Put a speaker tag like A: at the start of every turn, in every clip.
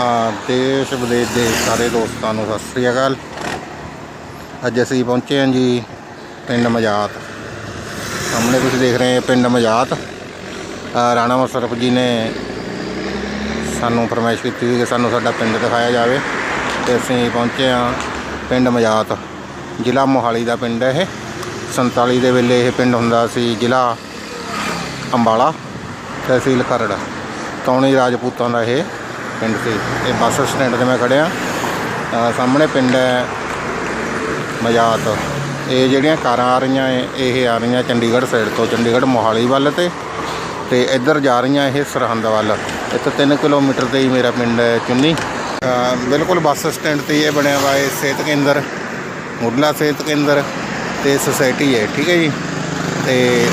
A: ਆ ਦੇਸ਼ ਵਿਦੇਸ਼ ਦੇ ਸਾਰੇ ਦੋਸਤਾਂ ਨੂੰ ਸਤਿ ਸ੍ਰੀ ਅਕਾਲ। ਅੱਜ ਅਸੀਂ ਪਹੁੰਚੇ ਹਾਂ ਜੀ ਪਿੰਡ ਮਜਾਤ। ਸਾਹਮਣੇ ਤੁਸੀਂ ਦੇਖ ਰਹੇ ਹੋ ਪਿੰਡ ਮਜਾਤ। ਰਾਣਾ ਮੁਸ਼ਰਫ ਜੀ ਨੇ ਸਾਨੂੰ ਫਰਮਾਇਸ਼ ਕੀਤੀ ਸੀ ਕਿ ਸਾਨੂੰ ਸਾਡਾ ਪਿੰਡ ਦਿਖਾਇਆ ਜਾਵੇ। ਤੇ ਅਸੀਂ ਪਹੁੰਚੇ ਹਾਂ ਪਿੰਡ ਮਜਾਤ। ਜ਼ਿਲ੍ਹਾ ਮੋਹਾਲੀ ਦਾ ਪਿੰਡ ਹੈ ਇਹ। 47 ਦੇ ਵੇਲੇ ਇਹ ਪਿੰਡ ਹੁੰਦਾ ਸੀ ਜ਼ਿਲ੍ਹਾ ਅੰਬਾਲਾ ਤਹਿਸੀਲ ਖਰੜ ਕੌਣੀ ਰਾਜਪੂਤਾਂ ਦਾ ਇਹ ਪਿੰਡ ਸੀ ਇਹ ਬੱਸ ਸਟੈਂਡ ਤੇ ਮੈਂ ਖੜਿਆ। ਸਾਹਮਣੇ ਪਿੰਡ ਹੈ ਮਜਾਤ। ਇਹ ਜਿਹੜੀਆਂ ਕਾਰਾਂ ਆ ਰਹੀਆਂ ਇਹ ਇਹ ਆ ਰਹੀਆਂ ਚੰਡੀਗੜ੍ਹ ਸਾਈਡ ਤੋਂ, ਚੰਡੀਗੜ੍ਹ ਮੋਹਾਲੀ ਵੱਲ ਤੇ ਤੇ ਇੱਧਰ ਜਾ ਰਹੀਆਂ ਇਹ ਸਰਹੰਦ ਵੱਲ। ਇੱਥੇ 3 ਕਿਲੋਮੀਟਰ ਤੇ ਹੀ ਮੇਰਾ ਪਿੰਡ ਹੈ ਚੁੰਨੀ। ਬਿਲਕੁਲ ਬੱਸ ਸਟੈਂਡ ਤੇ ਹੀ ਇਹ ਬਣਿਆ ਹੋਇਆ ਹੈ ਸਿਹਤ ਕੇਂਦਰ, ਮੁੱਢਲਾ ਸਿਹਤ ਕੇਂਦਰ ਤੇ ਸੁਸਾਇਟੀ ਹੈ, ਠੀਕ ਹੈ ਜੀ? ਤੇ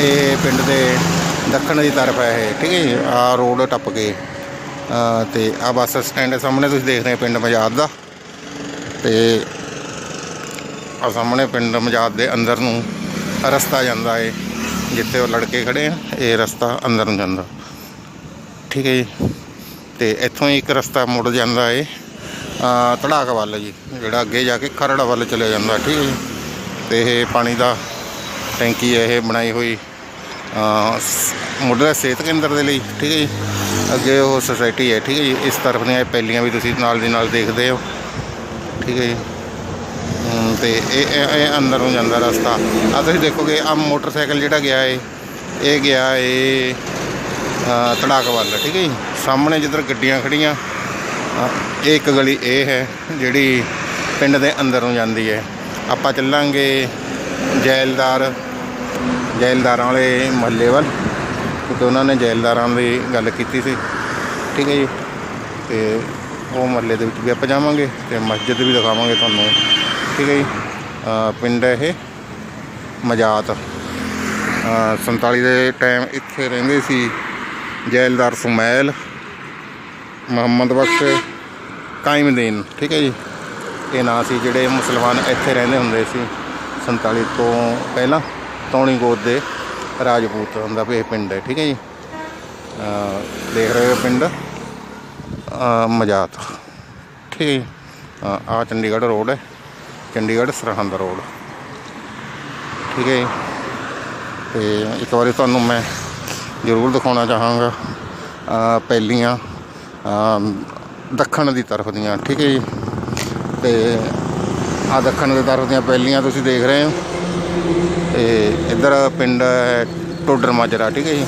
A: ਇਹ ਪਿੰਡ ਦੇ ਦੱਖਣ ਦੀ ਤਰਫ ਹੈ ਇਹ, ਠੀਕ ਹੈ ਜੀ? ਆ ਰੋਡ ਟੱਪ ਕੇ। ਤੇ ਆ ਬੱਸ ਸਟੈਂਡ ਦੇ ਸਾਹਮਣੇ ਤੁਸੀਂ ਦੇਖ ਰਹੇ ਪਿੰਡ ਮਜਾਦ ਦਾ। ਤੇ ਆ ਸਾਹਮਣੇ ਪਿੰਡ ਮਜਾਦ ਦੇ ਅੰਦਰ ਨੂੰ ਰਸਤਾ ਜਾਂਦਾ ਏ ਜਿੱਥੇ ਉਹ ਲੜਕੇ ਖੜੇ ਆ ਇਹ ਰਸਤਾ ਅੰਦਰ ਨੂੰ ਜਾਂਦਾ। ਠੀਕ ਹੈ ਜੀ। ਤੇ ਇੱਥੋਂ ਹੀ ਇੱਕ ਰਸਤਾ ਮੁੜ ਜਾਂਦਾ ਏ ਤੜਾਕ ਵੱਲ ਜੀ ਜਿਹੜਾ ਅੱਗੇ ਜਾ ਕੇ ਖਰੜ ਵੱਲ ਚਲੇ ਜਾਂਦਾ ਠੀਕ ਹੈ ਜੀ। ਤੇ ਇਹ ਪਾਣੀ ਦਾ ਟੈਂਕੀ ਹੈ ਇਹ ਬਣਾਈ ਹੋਈ ਅ, ਮੁੱਢਲਾ ਸਿਹਤ ਕੇਂਦਰ ਦੇ ਲਈ ਠੀਕ ਹੈ ਜੀ। ਅੱਗੇ ਉਹ ਸੁਸਾਇਟੀ ਹੈ ਠੀਕ ਹੈ ਜੀ? ਇਸ ਤਰਫ ਦੀਆਂ ਇਹ ਪੈਲੀਆਂ ਵੀ ਤੁਸੀਂ ਨਾਲ ਦੀ ਨਾਲ ਦੇਖਦੇ ਹੋ। ਠੀਕ ਹੈ ਜੀ? ਹਮ, ਤੇ ਇਹ ਇਹ ਅੰਦਰ ਨੂੰ ਜਾਂਦਾ ਰਸਤਾ। ਆ ਤੁਸੀਂ ਦੇਖੋਗੇ ਆ ਮੋਟਰਸਾਈਕਲ ਜਿਹੜਾ ਗਿਆ ਏ ਇਹ ਗਿਆ ਏ ਤੜਾਕ ਵੱਲ ਠੀਕ ਹੈ ਜੀ? ਸਾਹਮਣੇ ਜਿੱਧਰ ਗੱਡੀਆਂ ਖੜੀਆਂ ਇਹ ਇੱਕ ਗਲੀ ਇਹ ਹੈ ਜਿਹੜੀ ਪਿੰਡ ਦੇ ਅੰਦਰ ਨੂੰ ਜਾਂਦੀ ਹੈ। ਆਪਾਂ ਚੱਲਾਂਗੇ ਜੈਲਦਾਰ ਜੈਲਦਾਰਾਂ ਵਾਲੇ ਮਹੱਲੇ ਵੱਲ। ਕਿਉਂਕਿ ਉਹਨਾਂ ਨੇ ਜੈਲਦਾਰਾਂ ਦੀ ਗੱਲ ਕੀਤੀ ਸੀ। ਠੀਕ ਹੈ ਜੀ। ਤੇ ਉਹ ਮਹੱਲੇ ਦੇ ਵਿੱਚ ਵੀ ਆਪਾਂ ਜਾਵਾਂਗੇ ਤੇ ਮਸਜਿਦ ਵੀ ਦਿਖਾਵਾਂਗੇ ਤੁਹਾਨੂੰ। ਠੀਕ ਹੈ ਜੀ। ਪਿੰਡ ਇਹ ਮਜਾਤ। ਅ, 47 ਦੇ ਟਾਈਮ ਇੱਥੇ ਰਹਿੰਦੇ ਸੀ ਜੈਲਦਾਰ ਸੁਮੈਲ ਮੁਹੰਮਦ ਬਖਸ਼ ਕਾਇਮਦੀਨ ਠੀਕ ਹੈ ਜੀ। ਇਹ ਨਾਂ ਸੀ ਜਿਹੜੇ ਮੁਸਲਮਾਨ ਇੱਥੇ ਰਹਿੰਦੇ ਹੁੰਦੇ ਸੀ 47 ਤੋਂ ਪਹਿਲਾਂ ਤੌਣੀ ਗੋਦ ਦੇ। ਰਾਜਪੂਤ ਹੁੰਦਾ ਵੀ ਇਹ ਪਿੰਡ ਹੈ, ਠੀਕ ਹੈ ਜੀ? ਦੇਖ ਰਹੇ ਹੋ ਪਿੰਡ? ਮਜਾਤ। ਠੀਕ ਹੈ ਜੀ? ਆ ਚੰਡੀਗੜ੍ਹ ਰੋਡ ਹੈ। ਚੰਡੀਗੜ੍ਹ ਸਰਹੰਦ ਰੋਡ। ਠੀਕ ਹੈ ਜੀ? ਤੇ ਇੱਕ ਵਾਰੀ ਤੁਹਾਨੂੰ ਮੈਂ ਜ਼ਰੂਰ ਦਿਖਾਉਣਾ ਚਾਹਾਂਗਾ। ਪਹਿਲੀਆਂ ਦੱਖਣ ਦੀ ਤਰਫ ਦੀਆਂ, ਠੀਕ ਹੈ ਜੀ? ਤੇ ਆ ਦੱਖਣ ਦੀ ਤਰਫ ਦੀਆਂ ਪਹਿਲੀਆਂ ਤੁਸੀਂ ਦੇਖ ਰਹੇ ਹੋ। ਤੇ ਇੱਧਰ ਪਿੰਡ ਹੈ ਟੋਡਰ ਮਾਜਰਾ, ਠੀਕ ਹੈ ਜੀ।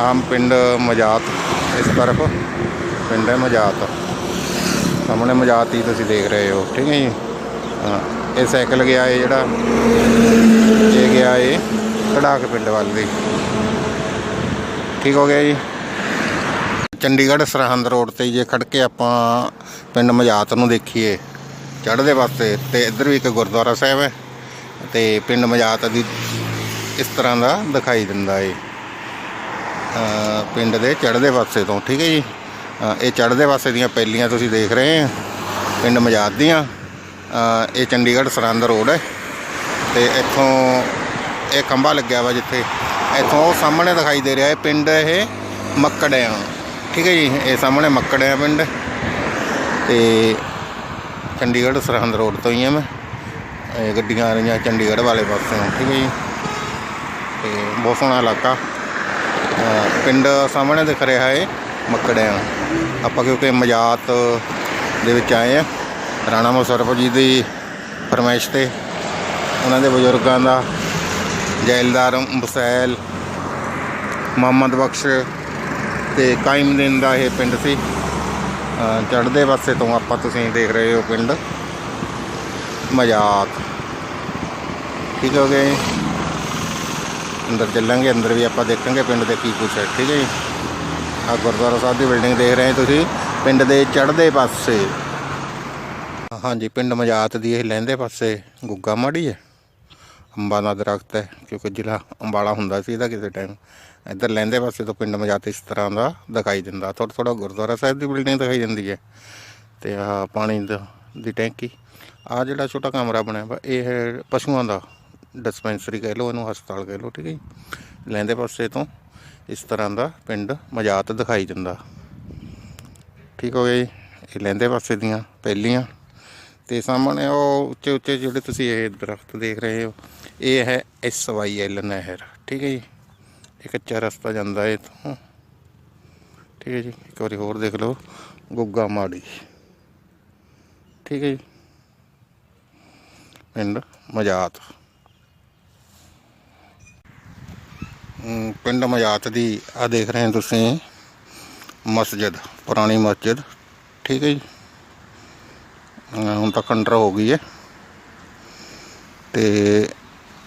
A: ਆਮ ਪਿੰਡ ਮਜਾਤ, ਇਸ ਤਰਫ ਪਿੰਡ ਹੈ ਮਜਾਤ। ਸਾਹਮਣੇ ਮਜਾਤ ਹੀ ਤੁਸੀਂ ਦੇਖ ਰਹੇ ਹੋ, ਠੀਕ ਹੈ ਜੀ। ਇਹ ਸਾਈਕਲ ਗਿਆ ਹੈ ਜਿਹੜਾ, ਇਹ ਗਿਆ ਹੈ ਕੜਾਕ ਪਿੰਡ ਵੱਲ ਦੀ। ਠੀਕ ਹੋ ਗਿਆ ਜੀ। ਚੰਡੀਗੜ੍ਹ ਸਰਹੰਦ ਰੋਡ ਤੇ ਜੇ ਖੜ ਕੇ ਆਪਾਂ ਪਿੰਡ ਮਜਾਤ ਨੂੰ ਦੇਖੀਏ, ਚੜ੍ਹਦੇ ਵਾਸਤੇ ਤੇ ਇੱਧਰ ਵੀ ਇੱਕ ਗੁਰਦੁਆਰਾ ਸਾਹਿਬ ਹੈ। ਤੇ ਪਿੰਡ ਮਜਾਤ ਦੀ ਇਸ ਤਰ੍ਹਾਂ ਦਾ ਦਿਖਾਈ ਦਿੰਦਾ ਏ। ਪਿੰਡ ਦੇ ਚੜ੍ਹਦੇ ਪਾਸੇ ਤੋਂ, ਠੀਕ ਹੈ ਜੀ? ਇਹ ਚੜ੍ਹਦੇ ਪਾਸੇ ਦੀਆਂ ਪੈਲੀਆਂ ਤੁਸੀਂ ਦੇਖ ਰਹੇ ਆ ਪਿੰਡ ਮਜਾਤ ਦੀਆਂ। ਇਹ ਚੰਡੀਗੜ੍ਹ ਸਰਹੰਦ ਰੋਡ ਹੈ ਤੇ ਇੱਥੋਂ ਇਹ ਖੰਭਾ ਲੱਗਿਆ ਵਾ ਜਿੱਥੇ, ਇੱਥੋਂ ਉਹ ਸਾਹਮਣੇ ਦਿਖਾਈ ਦੇ ਰਿਹਾ ਹੈ ਪਿੰਡ ਇਹ ਮੱਕੜਿਆਂ ਠੀਕ ਹੈ ਜੀ? ਇਹ ਸਾਹਮਣੇ ਮੱਕੜਿਆਂ ਪਿੰਡ ਤੇ ਚੰਡੀਗੜ੍ਹ ਸਰਹੰਦ ਰੋਡ ਤੋਂ ਹੀ ਹਾਂ ਮੈਂ। ਗੱਡੀਆਂ ਆ ਰਹੀਆਂ ਚੰਡੀਗੜ੍ਹ ਵਾਲੇ ਪਾਸੋਂ, ਠੀਕ ਹੈ ਜੀ। ਤੇ ਬਹੁਤ ਸੋਹਣਾ ਇਲਾਕਾ। ਪਿੰਡ ਸਾਹਮਣੇ ਦਿਖ ਰਿਹਾ ਹੈ ਮੱਕੜਿਆਂ। ਆਪਾਂ ਕਿਉਂਕਿ ਮਜਾਤ ਦੇ ਵਿੱਚ ਆਏ ਆ, ਰਾਣਾ ਮੁਸ਼ਰਫ ਜੀ ਦੀ ਫਰਮਾਇਸ਼ ਤੇ ਉਹਨਾਂ ਦੇ ਬਜ਼ੁਰਗਾਂ ਦਾ, ਜੈਲਦਾਰ ਬਸੈਲ ਮੁਹੰਮਦ ਬਖਸ਼ ਤੇ ਕਾਇਮਦੀਨ ਦਾ ਇਹ ਪਿੰਡ ਸੀ। ਚੜ੍ਹਦੇ ਪਾਸੇ ਤੋਂ ਆਪਾਂ ਤੁਸੀਂ ਦੇਖ ਰਹੇ ਹੋ ਪਿੰਡ। ਮਜਾਤ ਠੀਕ ਹੋ ਗਏ ਅੰਦਰ ਚੱਲਾਂਗੇ, ਅੰਦਰ ਵੀ ਆਪਾਂ ਦੇਖਾਂਗੇ ਪਿੰਡ ਦੇ ਕੀ ਕੁਛ ਹੈ, ਠੀਕ ਹੈ ਜੀ। ਆ ਗੁਰਦੁਆਰਾ ਸਾਹਿਬ ਦੀ ਬਿਲਡਿੰਗ ਦੇਖ ਰਹੇ ਤੁਸੀਂ। ਪਿੰਡ ਦੇ ਚੜ੍ਹਦੇ ਪਾਸੇ। ਹਾਂਜੀ, ਪਿੰਡ ਮਜਾਤ ਦੀ ਇਹ ਲਹਿੰਦੇ ਪਾਸੇ ਗੁੱਗਾ ਮਾੜੀ ਹੈ। ਅੰਬਾਂ ਦਾ ਦਰਖਤ ਹੈ, ਕਿਉਂਕਿ ਜ਼ਿਲ੍ਹਾ ਅੰਬਾਲਾ ਹੁੰਦਾ ਸੀ ਇਹਦਾ ਕਿਸੇ ਟਾਈਮ ਇੱਧਰ ਲਹਿੰਦੇ ਪਾਸੇ ਤੋਂ ਪਿੰਡ ਮਜਾਤ ਇਸ ਤਰ੍ਹਾਂ ਦਾ ਦਿਖਾਈ ਦਿੰਦਾ। ਥੋੜਾ ਥੋੜਾ ਗੁਰਦੁਆਰਾ ਸਾਹਿਬ ਦੀ ਬਿਲਡਿੰਗ ਦਿਖਾਈ ਦਿੰਦੀ ਹੈ। ਤੇ ਆ ਪਾਣੀ ਦਾ ਦੀ ਟੈਂਕੀ। ਆ ਜਿਹੜਾ ਛੋਟਾ ਕਮਰਾ ਬਣਿਆ ਵਾ, ਇਹ ਹੈ ਪਸ਼ੂਆਂ ਦਾ ਡਿਸਪੈਂਸਰੀ ਕਹਿ ਲਓ, ਇਹਨੂੰ ਹਸਪਤਾਲ ਕਹਿ ਲਓ, ਠੀਕ ਹੈ ਜੀ। ਲਹਿੰਦੇ ਪਾਸੇ ਤੋਂ ਇਸ ਤਰ੍ਹਾਂ ਦਾ ਪਿੰਡ ਮਜਾਤ ਦਿਖਾਈ ਦਿੰਦਾ। ਠੀਕ ਹੋ ਗਿਆ ਜੀ, ਇਹ ਲਹਿੰਦੇ ਪਾਸੇ ਦੀਆਂ ਪਹਿਲੀਆਂ। ਤੇ ਸਾਹਮਣੇ ਉਹ ਉੱਚੇ ਉੱਚੇ ਜਿਹੜੇ ਤੁਸੀਂ ਇਹ ਦਰਖਤ ਦੇਖ ਰਹੇ ਹੋ, ਇਹ ਹੈ ਐਸ ਵਾਈ ਐਲ ਨਹਿਰ, ਠੀਕ ਹੈ ਜੀ। ਇਹ ਕੱਚਾ ਰਸਤਾ ਜਾਂਦਾ ਹੈ ਇੱਥੋਂ। ਠੀਕ ਹੈ ਜੀ, ਇੱਕ ਵਾਰੀ ਹੋਰ ਦੇਖ ਲਓ, ਗੁੱਗਾ ਮਾੜੀ। ਠੀਕ ਹੈ ਜੀ। ਪਿੰਡ ਮਜਾਤ। ਪਿੰਡ ਮਜਾਤ ਦੀ ਆ ਦੇਖ ਰਹੇ ਹੋ ਤੁਸੀਂ, ਮਸਜਿਦ, ਪੁਰਾਣੀ ਮਸਜਿਦ, ਠੀਕ ਹੈ ਜੀ? ਹੁਣ ਤਾਂ ਖੰਡਰ ਹੋ ਗਈ ਹੈ। ਤੇ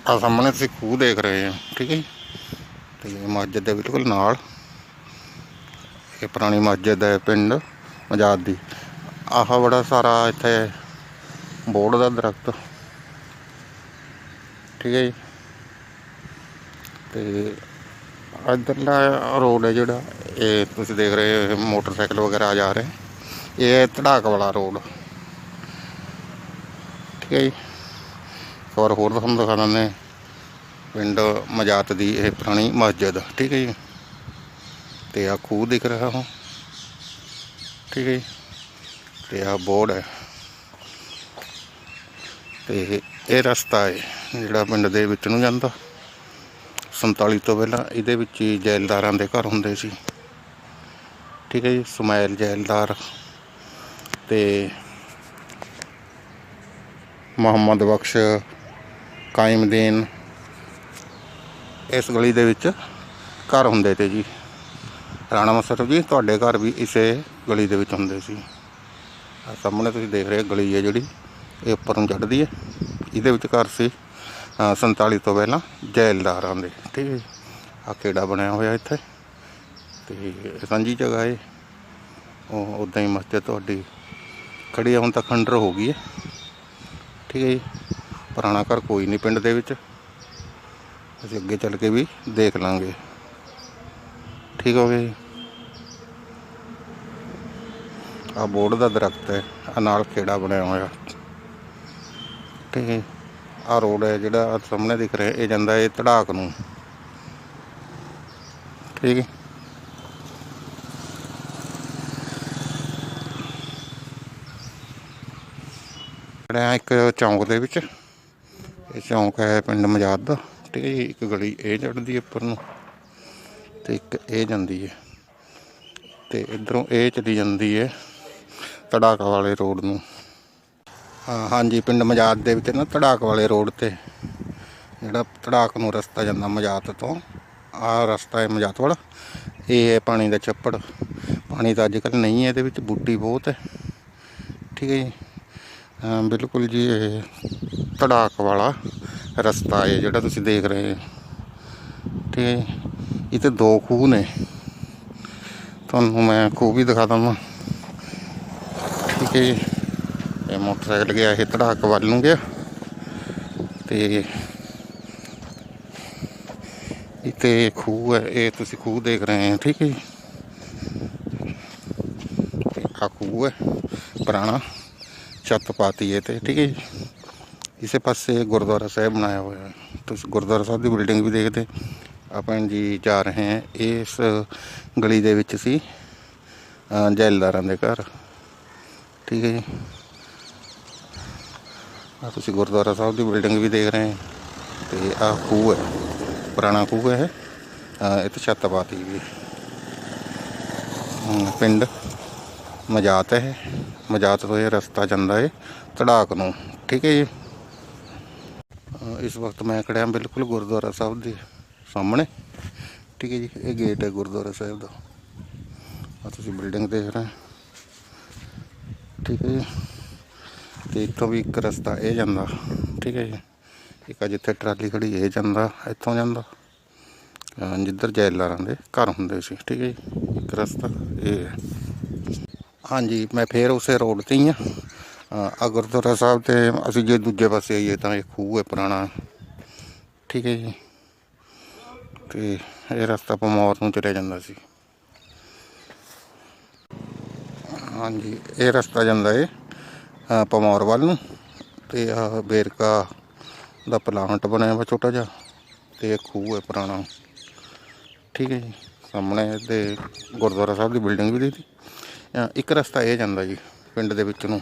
A: ਆ ਸਾਹਮਣੇ ਤੁਸੀਂ ਖੂਹ ਦੇਖ ਰਹੇ ਹੋ, ਠੀਕ ਹੈ ਜੀ? ਤੇ ਮਸਜਿਦ ਦੇ ਬਿਲਕੁਲ ਨਾਲ, ਇਹ ਪੁਰਾਣੀ ਮਸਜਿਦ ਹੈ, ਪਿੰਡ ਮਜਾਦ ਦੀ। ਆਹ ਬੜਾ ਸਾਰਾ ਇੱਥੇ ਬੋਰਡ ਦਾ ਦਰਖਤ। ਠੀਕ ਹੈ ਜੀ। ਤੇ ਇੱਧਰਲਾ ਰੋਡ ਹੈ ਜਿਹੜਾ, ਇਹ ਤੁਸੀਂ ਦੇਖ ਰਹੇ ਹੋ, ਇਹ ਮੋਟਰਸਾਈਕਲ ਵਗੈਰਾ ਆ ਜਾ ਰਹੇ। ਇਹ ਹੈ ਧੜਾਕ ਵਾਲਾ ਰੋਡ। ਠੀਕ ਹੈ ਜੀ। ਇੱਕ ਹੋਰ ਤੁਹਾਨੂੰ ਦਿਖਾ ਦਿੰਦੇ ਪਿੰਡ ਮਜਾਤ ਦੀ ਇਹ ਪੁਰਾਣੀ ਮਸਜਿਦ। ਠੀਕ ਹੈ ਜੀ। ਤੇ ਆ ਖੂਹ ਦਿਖ ਰਿਹਾ ਹੋ ਠੀਕ ਹੈ ਜੀ। ਤੇ ਆ ਬੋਰਡ ਹੈ। ਤੇ ਇਹ ਰਸਤਾ ਹੈ। ਜਿਹੜਾ ਪਿੰਡ ਦੇ ਵਿੱਚ ਨੂੰ ਜਾਂਦਾ। 47 ਤੋਂ ਪਹਿਲਾਂ ਇਹਦੇ ਵਿੱਚ ਹੀ ਜੈਲਦਾਰਾਂ ਦੇ ਘਰ ਹੁੰਦੇ ਸੀ। ਠੀਕ ਹੈ ਜੀ, ਸੁਮੈਲ ਜੈਲਦਾਰ ਤੇ ਮੁਹੰਮਦ ਬਖਸ਼ ਕਾਇਮਦੀਨ ਇਸ ਗਲੀ ਦੇ ਵਿੱਚ ਘਰ ਹੁੰਦੇ ਤੇ ਜੀ। ਰਾਣਾ ਮਸਰਫ ਜੀ, ਤੁਹਾਡੇ ਘਰ ਵੀ ਇਸੇ ਗਲੀ ਦੇ ਵਿੱਚ ਹੁੰਦੇ ਸੀ। ਸਾਹਮਣੇ ਤੁਸੀਂ ਦੇਖ ਰਹੇ ਗਲੀ ਹੈ ਜਿਹੜੀ, ਇਹ ਉੱਪਰ ਨੂੰ ਚੜ੍ਹਦੀ ਹੈ। ਇਹਦੇ ਵਿੱਚ ਘਰ ਸੀ। 47 ਤੋਂ ਪਹਿਲਾਂ ਜੈਲਦਾਰਾਂ ਦੇ ਠੀਕ ਹੈ ਜੀ। ਆ ਕਿਹੜਾ ਬਣਿਆ ਹੋਇਆ ਇੱਥੇ। ਤੇ ਸਾਂਝੀ ਜਗ੍ਹਾ ਹੈ ਉਹ ਉਦਾਂ ਹੀ ਮਸਜਿਦ ਤੁਹਾਡੀ ਖੜੀ ਹੈ ਹੁਣ ਤਾਂ ਖੰਡਰ ਹੋ ਗਈ ਹੈ। ਠੀਕ ਹੈ ਜੀ। ਪੁਰਾਣਾ ਘਰ ਕੋਈ ਨਹੀਂ ਪਿੰਡ ਦੇ ਵਿੱਚ। ਅਸੀਂ ਅੱਗੇ ਚੱਲ ਕੇ ਵੀ ਦੇਖ ਲਾਂਗੇ। ਠੀਕ ਹੋ ਗਿਆ ਜੀ। ਆ ਬੋਰਡ ਦਾ ਦਰਖਤ ਹੈ। ਆ ਨਾਲ ਖੇੜਾ ਬਣਿਆ ਹੋਇਆ। ਠੀਕ ਹੈ ਆ ਰੋਡ ਹੈ ਜਿਹੜਾ ਆਹ ਸਾਹਮਣੇ ਦਿਖ ਰਿਹਾ, ਇਹ ਜਾਂਦਾ ਹੈ ਧੜਾਕ ਨੂੰ। ਠੀਕ ਹੈ। ਜਿਹੜਾ ਇੱਕ ਚੌਂਕ ਦੇ ਵਿੱਚ। ਇਹ ਚੌਂਕ ਹੈ ਪਿੰਡ ਮਜਾਦ ਦਾ। ਠੀਕ ਹੈ ਜੀ, ਇੱਕ ਗਲੀ ਇਹ ਚੜ੍ਹਦੀ ਹੈ ਉੱਪਰ ਨੂੰ ਤੇ ਇੱਕ ਇਹ ਜਾਂਦੀ ਹੈ। ਤੇ ਇਧਰੋਂ ਇਹ ਚਲੀ ਜਾਂਦੀ ਹੈ ਧੜਾਕਾ ਵਾਲੇ ਰੋਡ ਨੂੰ। ਹਾਂਜੀ, ਪਿੰਡ ਮਜਾਤ ਦੇ ਵਿੱਚ ਨਾ ਤੜਾਕ ਵਾਲੇ ਰੋਡ ਤੇ, ਜਿਹੜਾ ਤੜਾਕ ਨੂੰ ਰਸਤਾ ਜਾਂਦਾ ਮਜਾਤ ਤੋਂ, ਆਹ ਰਸਤਾ ਹੈ ਮਜਾਤ ਵਾਲਾ, ਇਹ ਹੈ ਪਾਣੀ ਦਾ ਛੱਪੜ ਪਾਣੀ ਤਾਂ ਅੱਜ ਕੱਲ੍ਹ ਨਹੀਂ ਹੈ, ਇਹਦੇ ਵਿੱਚ ਬੂਟੀ ਬਹੁਤ ਹੈ, ਠੀਕ ਹੈ ਜੀ ਬਿਲਕੁਲ ਜੀ, ਇਹ ਤੜਾਕ ਵਾਲਾ ਰਸਤਾ ਹੈ, ਜਿਹੜਾ ਤੁਸੀਂ ਦੇਖ ਰਹੇ ਹੋ, ਠੀਕ ਹੈ ਜੀ। ਇਹ ਤੇ ਦੋ ਖੂਹ ਨੇ, ਤੁਹਾਨੂੰ ਮੈਂ ਖੂਹ ਵੀ ਦਿਖਾ ਦਵਾਂ, ਠੀਕ ਹੈ ਜੀ ਇਹ ਮੋਟਰਸਾਈਕਲ ਗਿਆ, ਇਹ ਧੜਾਕ ਵੱਲ ਨੂੰ ਗਿਆ। ਤੇ ਇੱਥੇ ਖੂਹ ਹੈ, ਇਹ ਤੁਸੀਂ ਖੂਹ ਦੇਖ ਰਹੇ ਹੋ, ਠੀਕ ਹੈ ਜੀ? ਆ ਖੂਹ ਹੈ, ਪੁਰਾਣਾ ਛੱਤ ਪਾਤੀ ਹੈ ਤੇ ਠੀਕ ਹੈ ਜੀ? ਇਸੇ ਪਾਸੇ ਗੁਰਦੁਆਰਾ ਸਾਹਿਬ ਬਣਾਇਆ ਹੋਇਆ ਹੈ। ਤੁਸੀਂ ਗੁਰਦੁਆਰਾ ਸਾਹਿਬ ਦੀ ਬਿਲਡਿੰਗ ਵੀ ਦੇਖਦੇ। ਆਪਾਂ ਜੀ ਜਾ ਰਹੇ ਹਾਂ, ਇਸ ਗਲੀ ਦੇ ਵਿੱਚ ਸੀ ਜੈਲਦਾਰਾਂ ਦੇ ਘਰ, ਠੀਕ ਹੈ ਜੀ? ਆ ਤੁਸੀਂ ਗੁਰਦੁਆਰਾ ਸਾਹਿਬ ਦੀ ਬਿਲਡਿੰਗ ਵੀ ਦੇਖ ਰਹੇ ਹੋ। ਤੇ ਆ ਖੂਹ ਹੈ ਪੁਰਾਣਾ ਖੂਹ ਹੈ ਅ, ਇਹ ਤੇ ਛੱਤ ਪਾਤੀ ਵੀ ਪਿੰਡ ਮਜਾਤ ਹੈ ਮਜਾਤ ਤੋਂ ਇਹ ਰਸਤਾ ਜਾਂਦਾ ਹੈ ਤੜਾਕ ਨੂੰ। ਠੀਕ ਹੈ ਜੀ? ਇਸ ਵਕਤ ਮੈਂ ਖੜਿਆ ਬਿਲਕੁਲ ਗੁਰਦੁਆਰਾ ਸਾਹਿਬ ਦੇ ਸਾਹਮਣੇ। ਠੀਕ ਹੈ ਜੀ ਇਹ ਗੇਟ ਹੈ ਗੁਰਦੁਆਰਾ ਸਾਹਿਬ ਦਾ। ਆ ਤੁਸੀਂ ਬਿਲਡਿੰਗ ਦੇਖ ਰਹੇ ਠੀਕ ਹੈ ਜੀ? ਤੇ ਇੱਥੋਂ ਵੀ ਇੱਕ ਰਸਤਾ ਇਹ ਜਾਂਦਾ, ਠੀਕ ਹੈ ਜੀ। ਇੱਕ ਆ ਜਿੱਥੇ ਟਰਾਲੀ ਖੜੀ, ਇਹ ਜਾਂਦਾ, ਇੱਥੋਂ ਜਾਂਦਾ। ਜਿੱਧਰ ਜੈਲਾਰਾਂ ਦੇ ਘਰ ਹੁੰਦੇ ਸੀ, ਠੀਕ ਹੈ ਜੀ। ਇੱਕ ਰਸਤਾ ਇਹ ਹੈ। ਹਾਂਜੀ, ਮੈਂ ਫੇਰ ਉਸੇ ਰੋਡ ਤੇ ਹੀ ਆ ਆ ਗੁਰਦੁਆਰਾ ਸਾਹਿਬ ਤੇ ਅਸੀਂ ਜੇ ਦੂਜੇ ਪਾਸੇ ਆਈਏ ਤਾਂ ਇਹ ਖੂਹ ਹੈ ਪੁਰਾਣਾ, ਠੀਕ ਹੈ ਜੀ। ਤੇ ਇਹ ਰਸਤਾ ਪਮੌਰ ਨੂੰ ਚਲਿਆ ਜਾਂਦਾ ਸੀ। ਹਾਂਜੀ, ਇਹ ਰਸਤਾ ਜਾਂਦਾ ਏ ਪਮੌਰ ਵੱਲ ਨੂੰ ਤੇ ਆ ਬੇਰਕਾ ਦਾ ਪਲਾਂਟ ਬਣਿਆ ਵਾ ਛੋਟਾ ਜਿਹਾ ਤੇ ਇਹ ਖੂਹ ਹੈ ਪੁਰਾਣਾ। ਠੀਕ ਹੈ ਜੀ, ਸਾਹਮਣੇ ਇਹਦੇ ਗੁਰਦੁਆਰਾ ਸਾਹਿਬ ਦੀ ਬਿਲਡਿੰਗ ਵੀ ਦਿੱਤੀ ਇੱਕ ਰਸਤਾ ਇਹ ਜਾਂਦਾ ਜੀ, ਪਿੰਡ ਦੇ ਵਿੱਚ ਨੂੰ।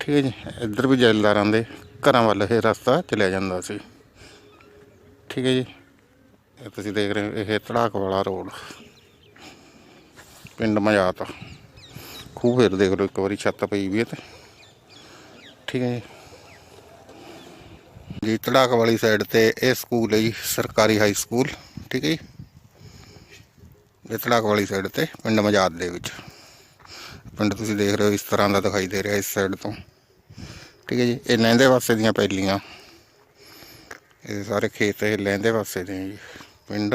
A: ਠੀਕ ਹੈ ਜੀ, ਇੱਧਰ ਵੀ ਜੈਲਦਾਰਾਂ ਦੇ ਘਰਾਂ ਵੱਲ ਇਹ ਰਸਤਾ ਚਲਿਆ ਜਾਂਦਾ ਸੀ। ਠੀਕ ਹੈ ਜੀ, ਇਹ ਤੁਸੀਂ ਦੇਖ ਰਹੇ ਹੋ, ਇਹ ਤੜਾਕ ਵਾਲਾ ਰੋਡ। ਪਿੰਡ ਮਜਾਤ। ਖੂਹ ਫਿਰ ਦੇਖ ਲਓ ਇੱਕ ਵਾਰੀ ਛੱਤ ਪਈ ਵੀ ਹੈ ਤੇ। ਠੀਕ ਹੈ ਜੀ। ਜੀ, ਤੜਾਕ ਵਾਲੀ ਸਾਈਡ ਤੇ ਇਹ ਸਕੂਲ ਹੈ ਜੀ, ਸਰਕਾਰੀ ਹਾਈ ਸਕੂਲ ਠੀਕ ਹੈ ਜੀ। ਇਹ ਤੜਾਕ ਵਾਲੀ ਸਾਈਡ ਤੇ, ਪਿੰਡ ਮਜ਼ਾਦ ਦੇ ਵਿੱਚ। ਪਿੰਡ ਤੁਸੀਂ ਦੇਖ ਰਹੇ ਹੋ, ਇਸ ਤਰ੍ਹਾਂ ਦਾ ਦਿਖਾਈ ਦੇ ਰਿਹਾ ਇਸ ਸਾਈਡ ਤੋਂ। ਠੀਕ ਹੈ ਜੀ, ਇਹ ਲਹਿੰਦੇ ਪਾਸੇ ਦੀਆਂ ਪੈਲੀਆਂ। ਇਹ ਸਾਰੇ ਖੇਤ ਇਹ ਲਹਿੰਦੇ ਪਾਸੇ ਦੇ ਜੀ, ਪਿੰਡ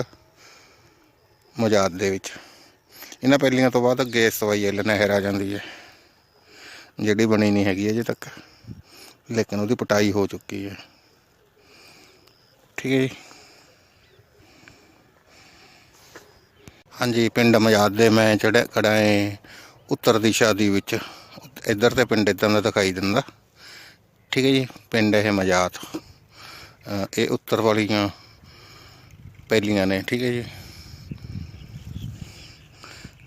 A: ਮਜਾਦ ਦੇ ਵਿੱਚ। ਇਹਨਾਂ ਪਹਿਲੀਆਂ ਤੋਂ ਬਾਅਦ ਅੱਗੇ ਸਵਾਈ ਐਲ ਨਹਿਰ ਆ ਜਾਂਦੀ ਹੈ। ਜਿਹੜੀ ਬਣੀ ਨਹੀਂ ਹੈਗੀ ਅਜੇ ਤੱਕ। ਲੇਕਿਨ ਉਹਦੀ ਪਟਾਈ ਹੋ ਚੁੱਕੀ ਹੈ। ਠੀਕ ਹੈ ਜੀ। ਹਾਂਜੀ, ਪਿੰਡ ਮਜਾਦ ਦੇ ਮੈਂ ਚੜ੍ਹ ਖੜਾ ਉੱਤਰ ਦਿਸ਼ਾ ਦੀ ਵਿੱਚ। ਇੱਧਰ ਤੇ ਪਿੰਡ ਇਦਾਂ ਦਾ ਦਿਖਾਈ ਦਿੰਦਾ। ਠੀਕ ਹੈ ਜੀ, ਪਿੰਡ ਇਹ ਮਜ਼ਾਦ। ਇਹ ਉੱਤਰ ਵਾਲੀਆਂ ਪਹਿਲੀਆਂ ਨੇ। ਠੀਕ ਹੈ ਜੀ।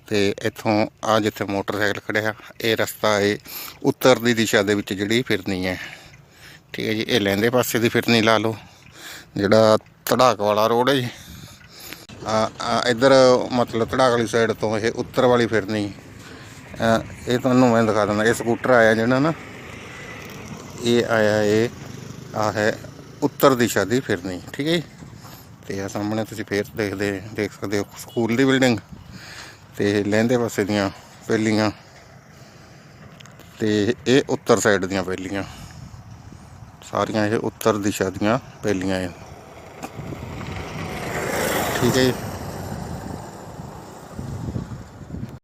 A: ਤੇ ਇੱਥੋਂ ਆ ਜਿੱਥੇ ਮੋਟਰਸਾਈਕਲ ਖੜਿਆ ਇਹ ਰਸਤਾ ਹੈ ਉੱਤਰ ਦੀ ਦਿਸ਼ਾ ਦੇ ਵਿੱਚ ਜਿਹੜੀ ਫਿਰਨੀ ਹੈ। ਠੀਕ ਹੈ ਜੀ, ਇਹ ਲੈਂਦੇ ਪਾਸੇ ਦੀ ਫਿਰਨੀ ਲਾ ਲਓ, ਜਿਹੜਾ ਧੜਾਕ ਵਾਲਾ ਰੋਡ ਹੈ ਜੀ। ਆ ਇੱਧਰ ਮਤਲਬ ਧੜਾਕ ਵਾਲੀ ਸਾਈਡ ਤੋਂ ਇਹ ਉੱਤਰ ਵਾਲੀ ਫਿਰਨੀ। ਇਹ ਤੁਹਾਨੂੰ ਮੈਂ ਦਿਖਾ ਦਿੰਦਾ, ਇਹ ਸਕੂਟਰ ਆਇਆ ਜਿਹੜਾ ਨਾ, ਇਹ ਆਇਆ ਇਹ, ਆ ਹੈ ਉੱਤਰ ਦਿਸ਼ਾ ਦੀ ਫਿਰਨੀ, ਠੀਕ ਹੈ ਜੀ। ਤੇ ਆ ਸਾਹਮਣੇ ਤੁਸੀਂ ਫੇਰ ਦੇਖਦੇ, ਦੇਖ ਸਕਦੇ ਹੋ ਸਕੂਲ ਦੀ ਬਿਲਡਿੰਗ ਤੇ ਲਹਿੰਦੇ ਪਾਸੇ ਦੀਆਂ ਪਹਿਲੀਆਂ ਤੇ ਇਹ ਉੱਤਰ ਸਾਈਡ ਦੀਆਂ ਪਹਿਲੀਆਂ। ਸਾਰੀਆਂ ਇਹ ਉੱਤਰ ਦਿਸ਼ਾ ਦੀਆਂ ਪਹਿਲੀਆਂ ਹੈ ਠੀਕ ਹੈ ਜੀ।